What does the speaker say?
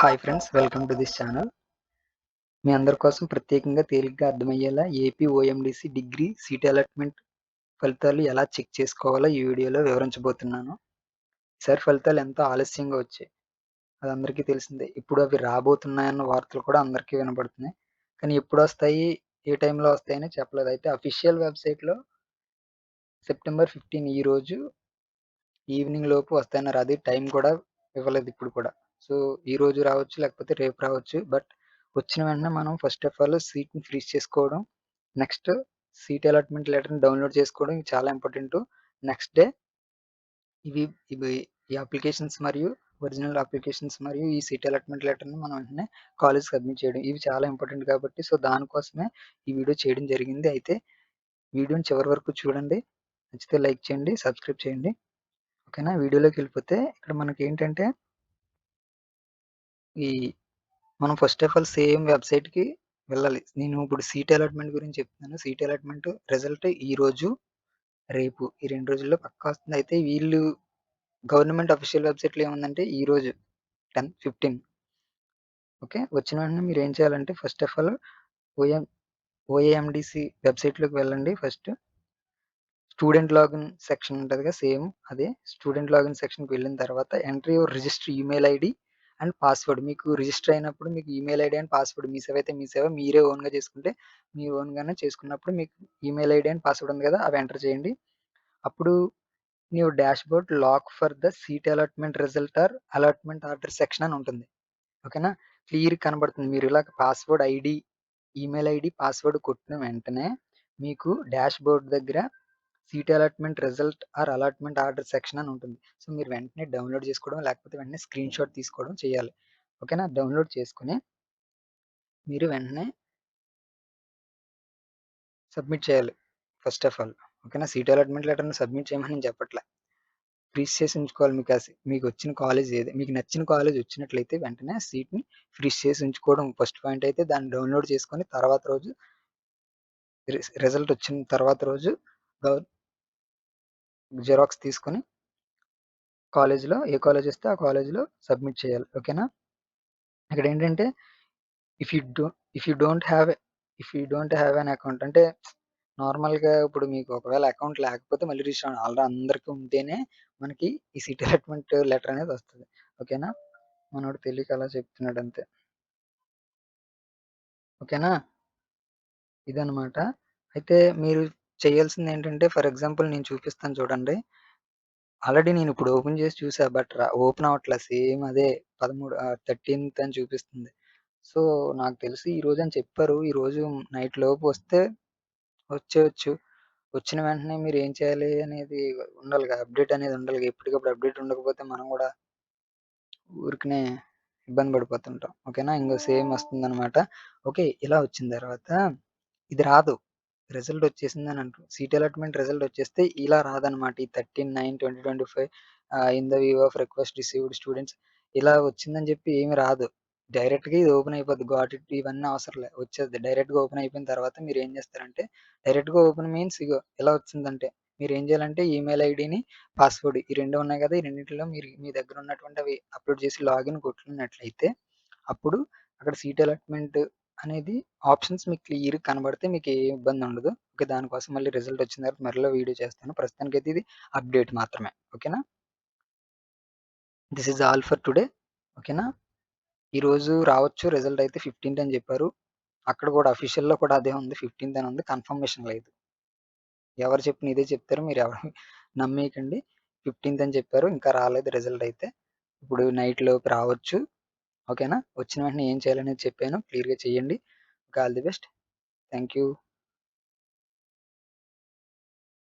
Hi friends welcome to this channel మీ అందరి కోసం ప్రత్యేకంగా తేలిగ్గా అర్థమయ్యేలా AP OMDC degree seat allotment ఫలితాలు ఎలా చెక్ చేసుకోవాలో ఈ వీడియోలో వివరించబోతున్నాను. ఈసారి ఫలితాలు ఎంతో ఆలస్యంగా వచ్చాయి. అది అందరికీ తెలిసిందే. ఇప్పుడు అవి రాబోతున్నాయన్న వార్తలు కూడా అందరికీ వినబడుతున్నాయి. కానీ ఎప్పుడు వస్తాయి ఏ టైంలో వస్తాయని చెప్పలేదు. అయితే అఫీషియల్ వెబ్సైట్లో సెప్టెంబర్ ఫిఫ్టీన్ ఈ రోజు ఈవినింగ్ లోపు వస్తాయన్నారు. అది టైం కూడా ఇవ్వలేదు ఇప్పుడు కూడా. సో ఈ రోజు రావచ్చు లేకపోతే రేపు రావచ్చు. బట్ వచ్చిన వెంటనే మనం ఫస్ట్ ఆఫ్ ఆల్ సీట్ని ఫ్రీజ్ చేసుకోవడం నెక్స్ట్ సీట్ అలాట్మెంట్ లెటర్ని డౌన్లోడ్ చేసుకోవడం ఇవి చాలా ఇంపార్టెంట్. నెక్స్ట్ డే ఇవి ఇవి ఈ అప్లికేషన్స్ మరియు ఒరిజినల్ అప్లికేషన్స్ మరియు ఈ సీట్ అలాట్మెంట్ లెటర్ని మనం వెంటనే కాలేజ్ సబ్మిట్ చేయడం ఇవి చాలా ఇంపార్టెంట్ కాబట్టి సో దానికోసమే ఈ వీడియో చేయడం జరిగింది. అయితే వీడియోని చివరి వరకు చూడండి. నచ్చితే లైక్ చేయండి సబ్స్క్రైబ్ చేయండి. ఓకేనా? వీడియోలోకి వెళ్ళిపోతే ఇక్కడ మనకి ఏంటంటే ఈ మనం ఫస్ట్ ఆఫ్ ఆల్ సేమ్ వెబ్సైట్కి వెళ్ళాలి. నేను ఇప్పుడు సీట్ అలాట్మెంట్ గురించి చెప్తున్నాను. సీట్ అలాట్మెంట్ రిజల్ట్ ఈ రోజు రేపు ఈ రెండు రోజుల్లో పక్కా వస్తుంది. అయితే వీళ్ళు గవర్నమెంట్ అఫీషియల్ వెబ్సైట్లో ఏముందంటే ఈ రోజు టెన్ ఫిఫ్టీన్. ఓకే? వచ్చిన వెంటనే మీరు ఏం చేయాలంటే first of all OM OAMDC వెబ్సైట్లోకి వెళ్ళండి ఫస్ట్ స్టూడెంట్ లాగిన్ సెక్షన్ ఉంటుంది కదా సేమ్ అదే. స్టూడెంట్ లాగిన్ సెక్షన్కి వెళ్ళిన తర్వాత entry your register email ID and password. మీకు రిజిస్టర్ అయినప్పుడు మీకు ఈమెయిల్ ఐడి అండ్ పాస్వర్డ్ మీ సేవ అయితే మీ సేవ. మీరే ఓన్గా చేసుకుంటే మీ ఓన్గానే చేసుకున్నప్పుడు మీకు ఈమెయిల్ ఐడి అండ్ పాస్వర్డ్ ఉంది కదా అవి ఎంటర్ చేయండి. అప్పుడు new dashboard lock for the seat allotment result or allotment order section అని ఉంటుంది. ఓకేనా? క్లియర్ కనబడుతుంది. మీరు ఇలా password ID email ID password కొట్టిన వెంటనే మీకు డాష్ బోర్డ్ దగ్గర seat allotment result or allotment order section అని ఉంటుంది. సో మీరు వెంటనే డౌన్లోడ్ చేసుకోవడం లేకపోతే వెంటనే స్క్రీన్ షాట్ తీసుకోవడం చేయాలి. ఓకేనా? డౌన్లోడ్ చేసుకుని మీరు వెంటనే సబ్మిట్ చేయాలి ఫస్ట్ ఆఫ్ ఆల్. ఓకేనా? సీట్ అలాట్మెంట్ లెటర్ని సబ్మిట్ చేయమని నేను చెప్పట్లే. ఫ్రీజ్ చేసి ఉంచుకోవాలి మీకు మీకు వచ్చిన కాలేజ్ ఏది మీకు నచ్చిన కాలేజ్ వచ్చినట్లయితే వెంటనే సీట్ని ఫ్రీజ్ చేసి ఉంచుకోవడం ఫస్ట్ పాయింట్ అయితే దాన్ని డౌన్లోడ్ చేసుకొని తర్వాత రోజు రిజల్ట్ వచ్చిన తర్వాత రోజు జిరాక్స్ తీసుకొని కాలేజ్లో ఏ కాలేజ్ వస్తే ఆ కాలేజ్లో సబ్మిట్ చేయాలి. ఓకేనా? ఇక్కడ ఏంటంటే if you do if you don't have if you don't have an account అంటే నార్మల్గా ఇప్పుడు మీకు ఒకవేళ అకౌంట్ లేకపోతే మళ్ళీ రిజిస్టర్ ఆల్రెడీ అందరికీ ఉంటేనే మనకి ఈ సిటీ అలాట్మెంట్ లెటర్ అనేది వస్తుంది. ఓకేనా? మనోడు తెలియక అలా చెప్తున్నాడు అంతే. ఓకేనా? ఇదనమాట అయితే మీరు చేయాల్సింది ఏంటంటే ఫర్ ఎగ్జాంపుల్ నేను చూపిస్తాను చూడండి. ఆల్రెడీ నేను ఇప్పుడు ఓపెన్ చేసి చూసా బట్ ఓపెన్ అవ్వట్లే సేమ్ అదే పదమూడు థర్టీన్త్ అని చూపిస్తుంది. సో నాకు తెలిసి ఈ రోజు అని చెప్పారు. ఈ రోజు నైట్ లోపు వస్తే వచ్చేయచ్చు. వచ్చిన వెంటనే మీరు ఏం చేయాలి అనేది ఉండాలి అప్డేట్ అనేది ఉండాలి ఎప్పటికప్పుడు అప్డేట్ ఉండకపోతే మనం కూడా ఊరికనే ఇబ్బంది పడిపోతుంటాం. ఓకేనా? ఇంకో సేమ్ వస్తుంది అనమాట ఓకే ఇలా వచ్చిన తర్వాత ఇది రాదు. రిజల్ట్ వచ్చేసింది అని అంటారు సీట్ అలాట్మెంట్ రిజల్ట్ వచ్చేస్తే ఇలా రాదనమాట ఈ thirteen nine twenty twenty five in the view of request received students ఇలా వచ్చిందని చెప్పి ఏమి రాదు. డైరెక్ట్గా ఇది ఓపెన్ అయిపోద్ది. గాట్ ఇట్ ఇవన్నీ అవసరం లేదు వచ్చేది. డైరెక్ట్గా ఓపెన్ అయిపోయిన తర్వాత మీరు ఏం చేస్తారంటే డైరెక్ట్గా ఓపెన్ మీన్స్ ఇగో ఎలా వచ్చిందంటే మీరు ఏం చేయాలంటే ఈమెయిల్ ఐడిని పాస్వర్డ్ ఈ రెండు ఉన్నాయి కదా ఈ రెండింటిలో మీరు మీ దగ్గర ఉన్నటువంటి అవి అప్లోడ్ చేసి లాగిన్ కొట్టుకున్నట్లయితే అప్పుడు అక్కడ సీట్ అలాట్మెంట్ అనేది ఆప్షన్స్ మీకు క్లియర్ కనబడితే మీకు ఏ ఇబ్బంది ఉండదు. ఓకే దానికోసం మళ్ళీ రిజల్ట్ వచ్చిన తర్వాత మరలో వీడియో చేస్తాను. ప్రస్తుతానికి అయితే ఇది అప్డేట్ మాత్రమే. ఓకేనా? This is all for today. ఓకేనా? ఈరోజు రావచ్చు. రిజల్ట్ అయితే ఫిఫ్టీన్త్ అని చెప్పారు. అక్కడ కూడా అఫీషియల్లో కూడా అదే ఉంది. ఫిఫ్టీన్త్ అని ఉంది. కన్ఫర్మేషన్ లేదు. ఎవరు చెప్పిన ఇదే చెప్తారు. మీరు ఎవరు నమ్మేయకండి. ఫిఫ్టీన్త్ అని చెప్పారు. ఇంకా రాలేదు రిజల్ట్ అయితే. ఇప్పుడు నైట్ లోపు రావచ్చు. ఓకేనా? వచ్చిన వెంటనే ఏం చేయాలనేది చెప్పాను. క్లియర్గా చేయండి all the best. Thank you